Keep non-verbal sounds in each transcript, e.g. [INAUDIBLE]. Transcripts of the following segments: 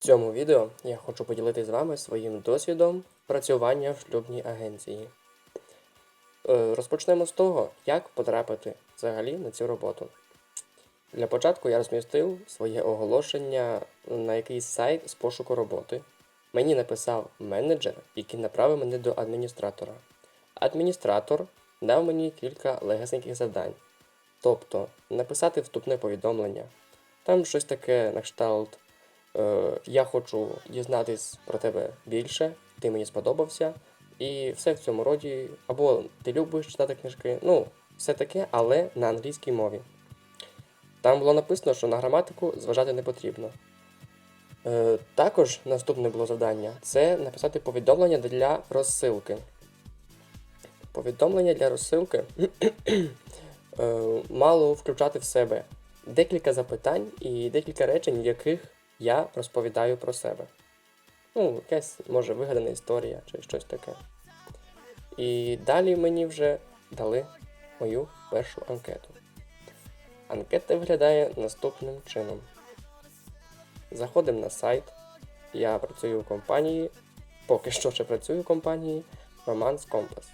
В цьому відео я хочу поділитися з вами своїм досвідом працювання в шлюбній агенції. Е, Розпочнемо з того, як потрапити взагалі на цю роботу. Для початку я розмістив своє оголошення на якийсь сайт з пошуку роботи. Мені написав менеджер, який направив мене до адміністратора. Адміністратор дав мені кілька легесеньких завдань. Тобто написати вступне повідомлення. Там щось таке на кшталт. Е, я хочу дізнатись про тебе більше, ти мені сподобався. І все в цьому роді. Або ти любиш читати книжки, ну, все таке, але на англійській мові. Там було написано, що на граматику зважати не потрібно. Е, також наступне було завдання це написати повідомлення для розсилки. Повідомлення для розсилки [CLEARS THROAT] е, мало включати в себе декілька запитань і декілька речень, яких я розповідаю про себе. Ну, якась, може, вигадана історія чи щось таке. І далі мені вже дали мою першу анкету. Анкета виглядає наступним чином. Заходимо на сайт. Я працюю в компанії, поки що ще працюю в компанії Romance Compass.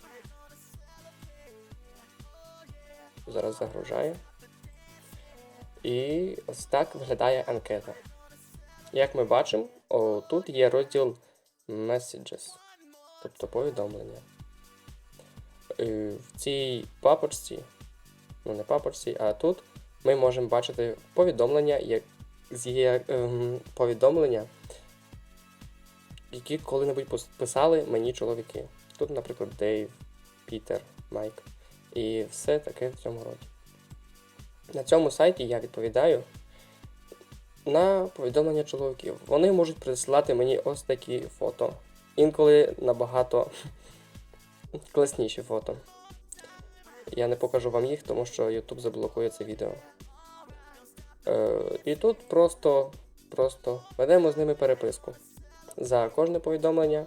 Зараз загружає. І ось так виглядає анкета. Як ми бачимо, тут є розділ Messages, тобто повідомлення. Е, В цій папочці, ну не папочці, а тут ми можемо бачити повідомлення, як, є, ем, повідомлення, які коли-небудь писали мені чоловіки. Тут, наприклад, Дейв, Пітер, Майк. І все таке в цьому роді. На цьому сайті я відповідаю на повідомлення чоловіків. Вони можуть присилати мені ось такі фото. Інколи набагато [LAUGHS] класніші фото. Я не покажу вам їх, тому що YouTube заблокує це відео. Е, і тут просто, просто ведемо з ними переписку. За кожне повідомлення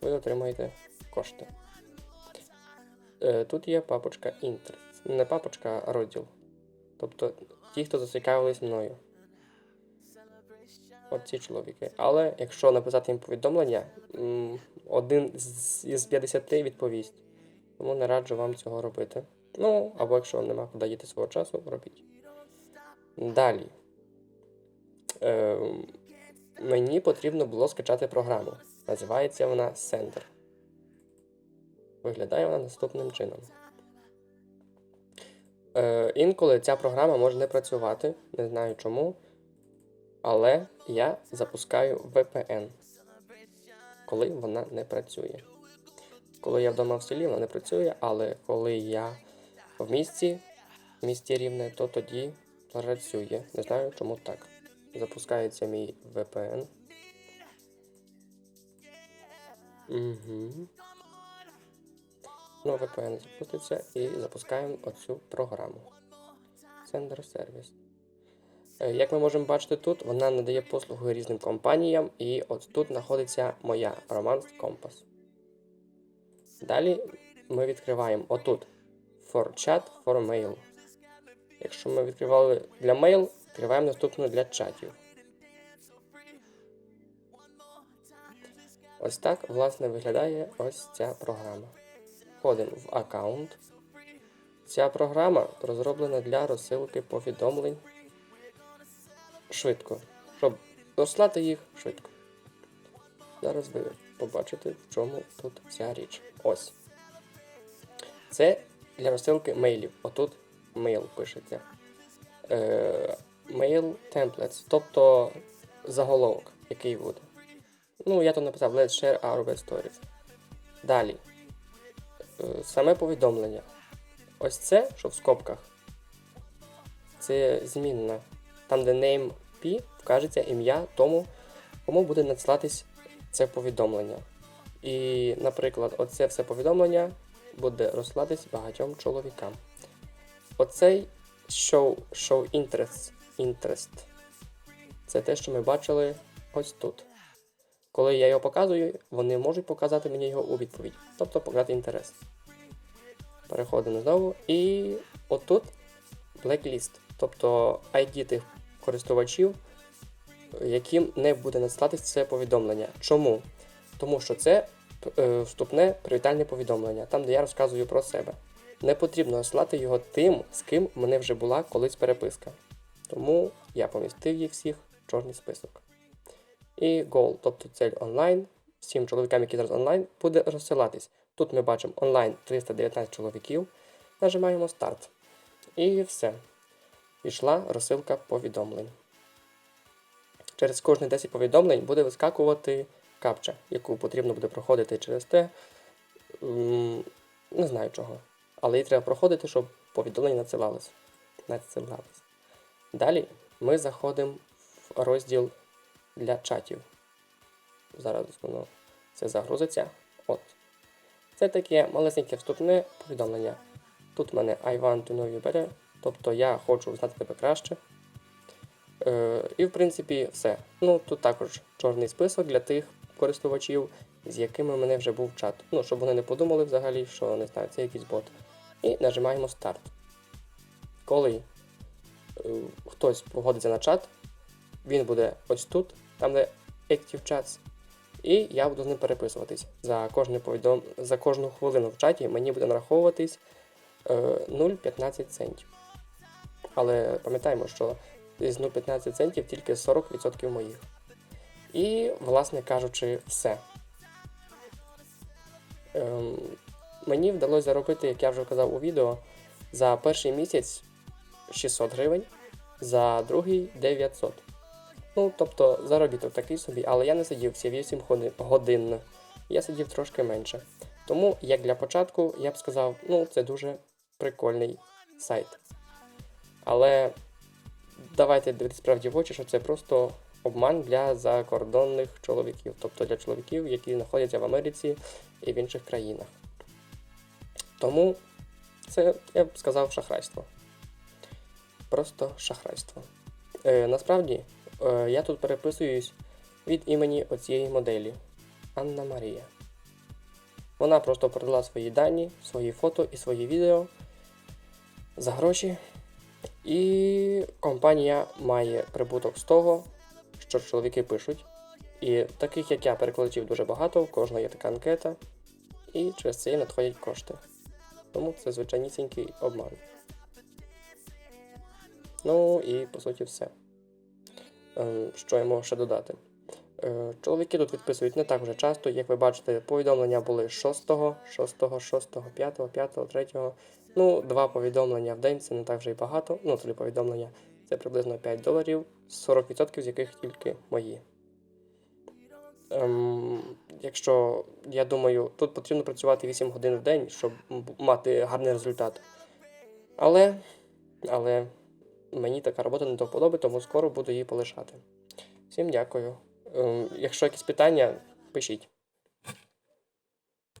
ви отримаєте кошти. Е, тут є папочка Interest. Не папочка, а розділ. Тобто ті, хто зацікавились мною. От ці чоловіки. Але якщо написати їм повідомлення, один із 50 відповість. Тому не раджу вам цього робити. Ну, або якщо нема куди діти свого часу, робіть. Далі. Е, мені потрібно було скачати програму. Називається вона Sender. Виглядає вона наступним чином. Е, інколи ця програма може не працювати, не знаю чому. Але я запускаю VPN, коли вона не працює. Коли я вдома в селі, вона не працює, але коли я в місті, в місті рівне, то тоді працює. Не знаю, чому так. Запускається мій VPN. Угу. Ну, VPN запуститься і запускаємо оцю програму. Sender Service. Е, Як ми можемо бачити тут, вона надає послуги різним компаніям, і от тут знаходиться моя Romance Compass. Далі ми відкриваємо отут For Chat for Mail. Якщо ми відкривали для mail, відкриваємо наступну для чатів. Ось так, власне, виглядає ось ця програма. Входимо в аккаунт. Ця програма розроблена для розсилки повідомлень швидко, щоб розслати їх швидко. Зараз ви побачите, в чому тут ця річ. Ось. Це для розсилки мейлів. Отут мейл пишеться. Е, mail templates, тобто заголовок, який буде. Ну, я тут написав Let's share our best stories. Далі. Е, саме повідомлення. Ось це, що в скобках. Це змінна. Там, де name P, вкажеться ім'я тому, кому буде надсилатись це повідомлення. І, наприклад, оце все повідомлення буде розсилатись багатьом чоловікам. Оцей show, show interest, interest. Це те, що ми бачили ось тут. Коли я його показую, вони можуть показати мені його у відповідь, тобто показати інтерес. Переходимо знову. І отут blacklist, тобто ID тих користувачів, яким не буде надсилатись це повідомлення. Чому? Тому що це е, вступне привітальне повідомлення, там, де я розказую про себе. Не потрібно надсилати його тим, з ким мене вже була колись переписка. Тому я помістив їх всіх в чорний список. І goal, тобто цель онлайн, всім чоловікам, які зараз онлайн, буде розсилатись. Тут ми бачимо онлайн 319 чоловіків. Нажимаємо старт. І все. Пішла розсилка повідомлень. Через кожні 10 повідомлень буде вискакувати капча, яку потрібно буде проходити через те. Не знаю чого. Але її треба проходити, щоб повідомлення надсилалось. надсилалось. Далі ми заходимо в розділ для чатів. Зараз воно це загрузиться. От. Це таке малесеньке вступне повідомлення. Тут в мене I want to know you better, тобто я хочу знати тебе краще. Е, і в принципі все. Ну, тут також чорний список для тих користувачів, з якими в мене вже був чат. Ну, щоб вони не подумали взагалі, що не знаю, це якийсь бот. І нажимаємо старт. Коли е, хтось погодиться на чат, він буде ось тут, там де Active Chats, і я буду з ним переписуватись. За, кожне повідом... За кожну хвилину в чаті мені буде нараховуватись е, 0,15 центів. Але пам'ятаємо, що з 0,15 центів тільки 40% моїх. І, власне кажучи, все. Ем, мені вдалося заробити, як я вже казав у відео, за перший місяць 600 гривень, за другий 900. Ну, тобто заробіток такий собі, але я не сидів всі 8 ходи- годин. Я сидів трошки менше. Тому, як для початку, я б сказав, ну, це дуже прикольний сайт. Але давайте дивитися справді в очі, що це просто обман для закордонних чоловіків, тобто для чоловіків, які знаходяться в Америці і в інших країнах. Тому це, я б сказав, шахрайство. Просто шахрайство. Е, насправді, е, я тут переписуюсь від імені оцієї моделі Анна Марія. Вона просто продала свої дані, свої фото і свої відео за гроші. І компанія має прибуток з того, що чоловіки пишуть. І таких, як я, перекладачів дуже багато, у кожного є така анкета, і через це надходять кошти. Тому це звичайнісінький обман. Ну і по суті все. Ем, Що я можу ще додати? Е, Чоловіки тут відписують не так вже часто, як ви бачите, повідомлення були 6, 6, 6, 5, 5, 3. Ну, два повідомлення в день це не так вже й багато. Ну, три повідомлення це приблизно 5 доларів, 40% з яких тільки мої. Ем, якщо я думаю, тут потрібно працювати 8 годин в день, щоб мати гарний результат. Але, але мені така робота не до вподоби, тому скоро буду її полишати. Всім дякую. Ем, якщо якісь питання, пишіть.